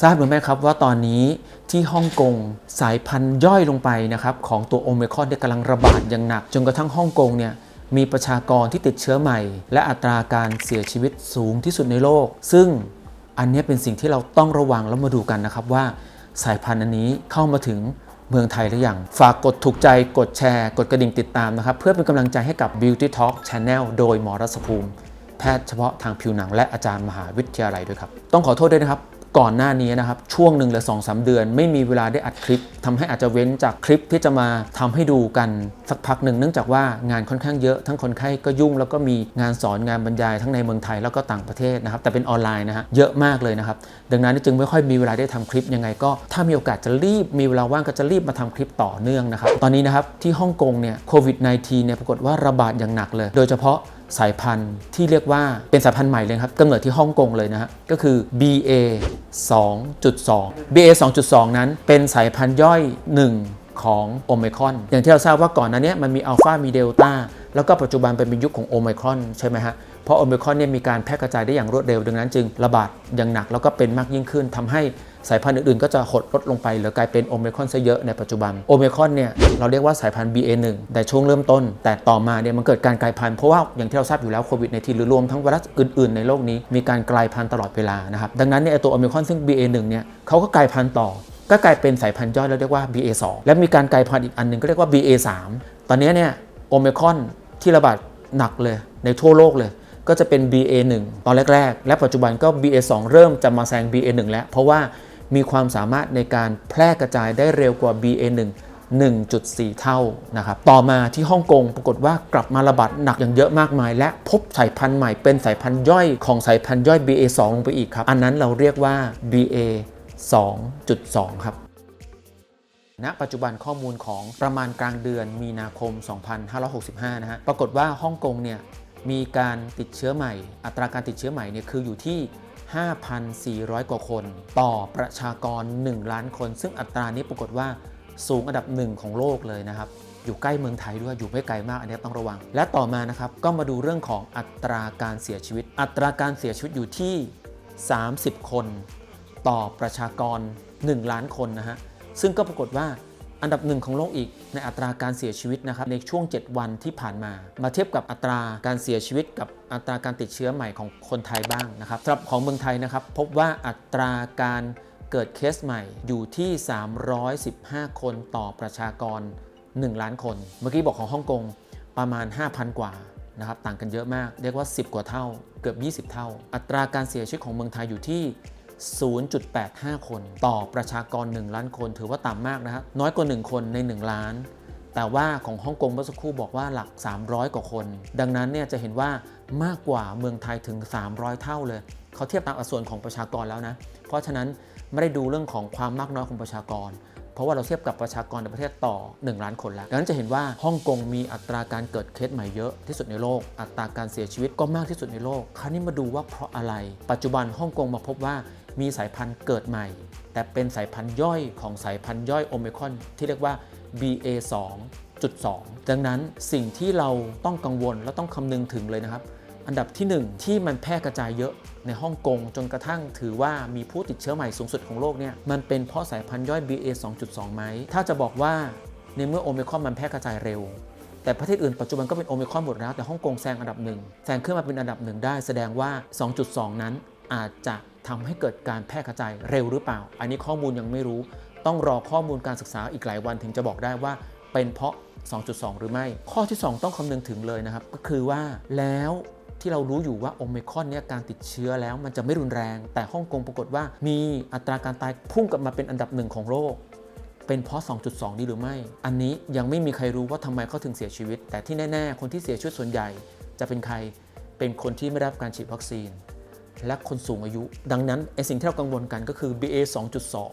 ทราบหรือไม่ครับว่าตอนนี้ที่ฮ่องกงสายพันธุ์ย่อยลงไปนะครับของตัวโอมิครอนเนี่ยกำลังระบาดอย่างหนัก จนกระทั่งฮ่องกงเนี่ยมีประชากรที่ติดเชื้อใหม่ และอัตราการเสียชีวิตสูงที่สุดในโลก ซึ่งอันนี้เป็นสิ่งที่เราต้องระวังแล้วมาดูกันนะครับว่าสายพันธุ์อันนี้เข้ามาถึงเมืองไทยหรือยัง ฝากกดถูกใจกดแชร์ กดกระดิ่งติดตามนะครับ เพื่อเป็นกำลังใจให้กับ Beauty Talk Channel โดยหมอรัศภูมิ แพทย์เฉพาะทางผิวหนังและอาจารย์มหาวิทยาลัยด้วยครับ ต้องขอโทษด้วยนะครับ ก่อนหน้านี้นะครับ ช่วงหนึ่งหรือสองสาเดือน ไม่มีเวลาได้อัดคลิปทำให้อาจจะเว้นจากคลิปที่จะมาทำให้ดูกันสักพักหนึ่งเนื่องจากว่างานค่อนข้างเยอะ ทั้งคนไข้ก็ยุ่งแล้วก็มีงานสอนงานบรรยายทั้งในเมืองไทยแล้วก็ต่างประเทศนะครับแต่เป็นออนไลน์นะฮะเยอะมากเลยนะครับดังนั้นจึงไม่ค่อยมีเวลาได้ทำคลิปยังไงก็ ถ้ามีโอกาสจะรีบมีเวลาว่างก็จะรีบมาทำคลิปต่อเนื่องนะครับตอนนี้นะครับที่ฮ่องกงเนี่ยโควิด -19 เนี่ยปรากฏว่าระบาดอย่างหนักเลย โดยเฉพาะ สายพันธุ์ที่เรียกว่าเป็นสายพันธุ์ใหม่เลยครับกำเนิดที่ฮ่องกงเลยนะฮะก็คือ BA 2.2 BA 2.2 นั้นเป็นสายพันธุ์ย่อย 1 ของโอมครอน อย่างที่เราทราบว่าก่อนหน้านี้มันมีอัลฟามีเดลต้าแล้วก็ปัจจุบันเป็นยุคของโอมครอนใช่ไหมฮะเพราะโอมครอนเนี่ยมีการแพร่กระจายได้อย่างรวดเร็วดังนั้นจึงระบาดอย่างหนักแล้วก็เป็นมากยิ่งขึ้นทำให้ สายพันธุ์อื่นๆ ก็จะหดลดลงไปเหลือกลายเป็นโอมครอนซะเยอะในปัจจุบันโอมครอนเนี่ยเราเรียกว่าสายพันธุ์ BA1 แต่ช่วงเริ่มต้น แต่ต่อมาเนี่ยมันเกิดการกลายพันธุ์เพราะว่าอย่างที่เราทราบอยู่แล้วโควิดในทีหรือรวมทั้งไวรัสอื่นๆ ในโลกนี้มีการกลายพันธุ์ตลอดเวลานะครับดังนั้นเนี่ยไอ้ตัวโอมครอนซึ่ง BA1 เนี่ยเขาก็กลายพันธุ์ต่อก็กลายเป็นสายพันธุ์ย่อยแล้วเรียกว่า BA2 และมีการกลายพันธุ์อีกอันหนึงก็เรียกว่า BA3 ตอนนี้เนี่ยโอมครอนที่ระบาดหนักเลยในทั่วโลกเลย ก็จะเป็น BA1 ตอนแรก ๆ และปัจจุบันก็ BA2 เริ่มจะมาแซง BA1 แล้ว เพราะว่า มีความสามารถในการแพร่กระจายได้เร็วกว่า BA1 1.4 เท่านะครับ ต่อมาที่ฮ่องกงปรากฏว่ากลับมาระบาดหนักอย่างเยอะมากมาย และพบสายพันธุ์ใหม่เป็นสายพันธุ์ย่อยของสายพันธุ์ย่อย BA2 ลงไปอีกครับ อันนั้นเราเรียกว่า BA 2.2 ครับ ณ ปัจจุบันข้อมูลของประมาณกลางเดือนมีนาคม 2565 นะฮะ ปรากฏว่าฮ่องกงเนี่ยมีการติดเชื้อใหม่ อัตราการติดเชื้อใหม่เนี่ยคืออยู่ที่ 5,400 กว่าคน ต่อประชากร 1 ล้านคน ซึ่งอัตรานี้ปรากฏว่าสูงอันดับหนึ่งของโลกเลยนะครับ อยู่ใกล้เมืองไทยด้วย อยู่ไม่ไกลมาก อันนี้ต้องระวัง และต่อมานะครับ ก็มาดูเรื่องของอัตราการเสียชีวิต อัตราการเสียชีวิตอยู่ที่ 30 คน ต่อประชากร 1 ล้านคนนะฮะ ซึ่งก็ปรากฏว่า อันดับหนึ่งของโลกอีกในอัตราการเสียชีวิตนะครับในช่วง 7 วันที่ผ่านมา มาเทียบกับอัตราการเสียชีวิตกับอัตราการติดเชื้อใหม่ของคนไทยบ้างนะครับสำหรับของเมืองไทยนะครับพบว่าอัตราการเกิดเคสใหม่อยู่ที่ 315 คนต่อประชากร 1 ล้านคน เมื่อกี้บอกของฮ่องกงประมาณ 5,000 กว่านะครับต่างกันเยอะมาก เรียกว่า 10 กว่าเท่า เกือบ 20 เท่า อัตราการเสียชีวิตของเมืองไทยอยู่ที่ 0.85 คนต่อประชากร 1 ล้านคนถือว่าต่ำมากนะฮะน้อยกว่า 1 คนใน 1 ล้าน แต่ว่าของฮ่องกงเมื่อสักครู่บอกว่าหลัก 300 กว่าคน ดังนั้นเนี่ยจะเห็นว่ามากกว่าเมืองไทยถึง 300 เท่าเลย เขาเทียบตามอัตราส่วนของประชากรแล้วนะ เพราะฉะนั้นไม่ได้ดูเรื่องของความมากน้อยของประชากร เพราะว่าเราเทียบกับประชากรในประเทศต่อ 1 ล้านคนแล้ว ดังนั้นจะเห็นว่าฮ่องกงมีอัตราการเกิดเคสใหม่เยอะที่สุดในโลก อัตราการเสียชีวิตก็มากที่สุดในโลก คราวนี้มาดูว่าเพราะอะไร ปัจจุบันฮ่องกงมาพบว่า มีสายพันธุ์เกิดใหม่ แต่เป็นสายพันธุ์ย่อยของสายพันธุ์ย่อยโอมิคอนที่เรียกว่า BA 2.2 ดังนั้นสิ่งที่เราต้องกังวลและต้องคำนึงถึงเลยนะครับ อันดับที่ 1 ที่มันแพร่กระจายเยอะในฮ่องกงจนกระทั่งถือว่ามีผู้ติดเชื้อใหม่สูงสุดของโลกเนี่ยมันเป็นเพราะสายพันธุ์ย่อย BA 2.2ไหมถ้าจะบอกว่าในเมื่อโอมิคอนมันแพร่กระจายเร็ว แต่ประเทศอื่นปัจจุบันก็เป็นโอมิคอนหมดแล้วแต่ฮ่องกงแซงอันดับหนึ่งแซงขึ้นมาเป็นอันดับหนึ่งได้แสดงว่า 2.2 นั้นอาจจะ ทำให้เกิดการแพร่กระจายเร็วหรือเปล่า อันนี้ข้อมูลยังไม่รู้ ต้องรอข้อมูลการศึกษาอีกหลายวันถึงจะบอกได้ว่าเป็นเพราะ 2.2 หรือไม่ ข้อที่ 2 ต้องคำนึงถึงเลยนะครับ ก็คือว่าแล้วที่เรารู้อยู่ว่าโอมิคอนเนี่ยการติดเชื้อแล้วมันจะไม่รุนแรง แต่ฮ่องกงปรากฏว่ามีอัตราการตายพุ่งกลับมาเป็นอันดับหนึ่งของโลกเป็นเพราะ 2.2 นี้หรือไม่ อันนี้ยังไม่มีใครรู้ว่าทำไมเขาถึงเสียชีวิต แต่ที่แน่ ๆ คนที่เสียชีวิตส่วนใหญ่จะเป็นใคร เป็นคนที่ไม่ได้รับการฉีดวัคซีน และคนสูงอายุ ดังนั้นไอสิ่งที่เรากังวลกันก็คือ BA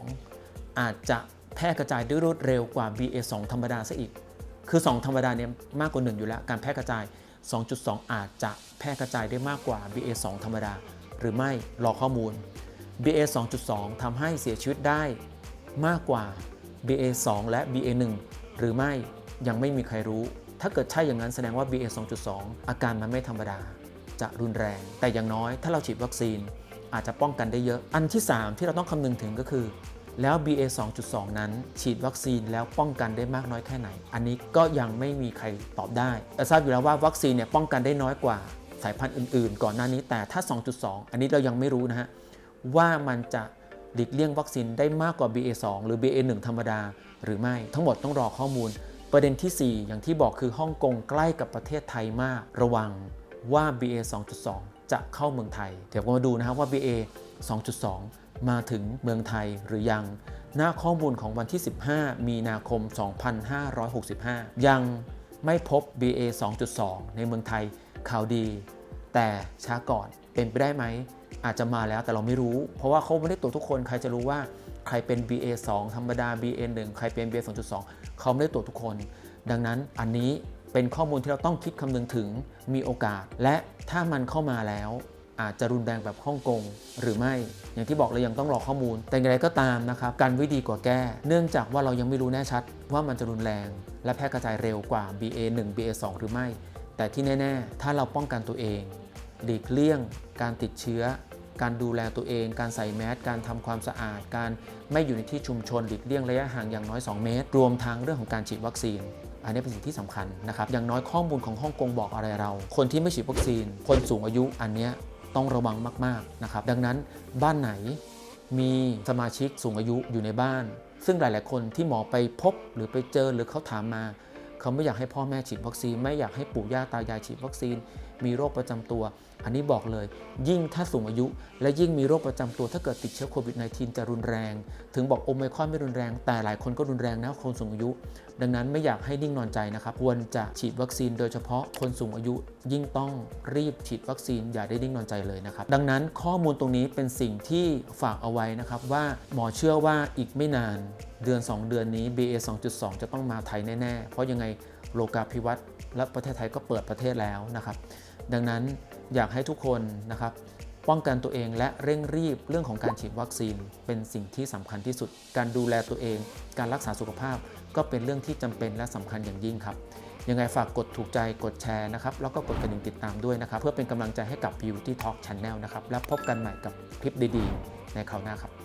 2.2 อาจจะแพร่กระจายด้วยรวดเร็วกว่า BA 2 ธรรมดาซะอีก คือ 2 ธรรมดาเนี่ยมากกว่า 1 อยู่แล้ว การแพร่กระจาย 2.2 อาจจะแพร่กระจายได้มากกว่า BA 2 ธรรมดา หรือไม่รอข้อมูล BA 2.2ทำให้เสียชีวิตได้มากกว่า BA 2และ BA 1หรือไม่ยังไม่มีใครรู้ ถ้าเกิดใช่อย่างนั้นแสดงว่า BA 2.2 อาการมันไม่ธรรมดา จะรุนแรง แต่อย่างน้อยถ้าเราฉีดวัคซีนอาจจะป้องกันได้เยอะ อันที่ 3 ที่เราต้องคำนึงถึงก็คือ แล้ว BA 2.2 นั้น ฉีดวัคซีนแล้วป้องกันได้มากน้อยแค่ไหน อันนี้ก็ยังไม่มีใครตอบได้ แต่ทราบอยู่แล้วว่าวัคซีนเนี่ยป้องกันได้น้อยกว่าสายพันธุ์อื่น ๆ ก่อนหน้านี้แต่ถ้า 2.2 อันนี้เรายังไม่รู้นะฮะว่ามันจะหลีกเลี่ยงวัคซีนได้มากกว่า BA2 หรือ BA1 ธรรมดา หรือไม่ทั้งหมดต้องรอข้อมูล ประเด็นทีสี่4 อย่างที่บอกคือฮ่องกงใกล้กับประเทศไทยมากระวัง ว่า BA 2.2 จะเข้าเมืองไทย เดี๋ยวมาดูนะครับว่า BA 2.2 มาถึงเมืองไทยหรือยัง หน้าข้อมูลของวันที่ 15 มีนาคม 2565 ยังไม่พบ BA 2.2 ในเมืองไทยข่าวดี แต่ช้าก่อนเป็นไปได้ไหม อาจจะมาแล้วแต่เราไม่รู้ เพราะว่าเขาไม่ได้ตรวจทุกคนใครจะรู้ว่าใครเป็น BA2 ธรรมดา BA1 ใครเป็น BA2.2 เขาไม่ได้ตรวจทุกคน ดังนั้นอันนี้ เป็นข้อมูลที่เราต้องคิดคำนึงถึงมีโอกาส และถ้ามันเข้ามาแล้ว อาจจะรุนแรงแบบฮ่องกงหรือไม่อย่างที่บอกเลยยังต้องรอข้อมูล แต่อย่างไรก็ตามนะครับการวิดีกว่าแก้ เนื่องจากว่าเรายังไม่รู้แน่ชัดว่ามันจะรุนแรง และแพร่กระจายเร็วกว่า BA1 BA2 หรือไม่ แต่ที่แน่ ๆ ถ้าเราป้องกันตัวเองหลีกเลี่ยง การติดเชื้อ การดูแลตัวเอง การใส่แมส การทำความสะอาด การไม่อยู่ในที่ชุมชนหลีกเลี่ยงระยะห่างอย่างน้อย 2 เมตร รวมทั้งเรื่องของการฉีดวัคซีน อันนี้เป็นสิ่งที่สำคัญนะครับ อย่างน้อยข้อมูลของฮ่องกงบอกอะไรเรา คนที่ไม่ฉีดวัคซีน คนสูงอายุอันนี้ต้องระวังมากๆนะครับ ดังนั้นบ้านไหนมีสมาชิกสูงอายุอยู่ในบ้าน ซึ่งหลาย ๆ คนที่หมอไปพบหรือไปเจอหรือเขาถามมา เขาไม่อยากให้พ่อแม่ฉีดวัคซีน ไม่อยากให้ปู่ย่าตายายฉีดวัคซีน มีโรคประจำตัว อันนี้บอกเลย ยิ่งถ้าสูงอายุ และยิ่งมีโรคประจำตัวถ้าเกิดติดเชื้อโควิด -19 จะรุนแรง ถึงบอกโอไมครอนไม่รุนแรง แต่หลายคนก็รุนแรงนะคนสูงอายุ ดังนั้นไม่อยากให้นิ่งนอนใจนะครับ ควรจะฉีดวัคซีนโดยเฉพาะคนสูงอายุ ยิ่งต้องรีบฉีดวัคซีนอย่าได้นิ่งนอนใจเลยนะครับ ดังนั้นข้อมูลตรงนี้เป็นสิ่งที่ฝากเอาไว้นะครับว่าหมอเชื่อว่าอีกไม่นานเดือน 2 เดือนนี้ BA 2.2 จะต้องมาไทยแน่ ๆ เพราะยังไงโลกาภิวัตน์และประเทศไทยก็เปิดประเทศแล้วนะครับ ดังนั้นอยากให้ทุกคนนะครับป้องกันตัวเองและเร่งรีบเรื่องของการฉีดวัคซีน เป็นสิ่งที่สำคัญที่สุด การดูแลตัวเอง การรักษาสุขภาพ ก็เป็นเรื่องที่จำเป็นและสำคัญอย่างยิ่งครับยังไงฝากกดถูกใจกดแชร์นะครับแล้วก็กดกระดิ่งติดตามด้วยนะครับ เพื่อเป็นกำลังใจให้กับ Beauty Talk Channel นะครับ และพบกันใหม่กับคลิปดีๆ ในคราวหน้าครับ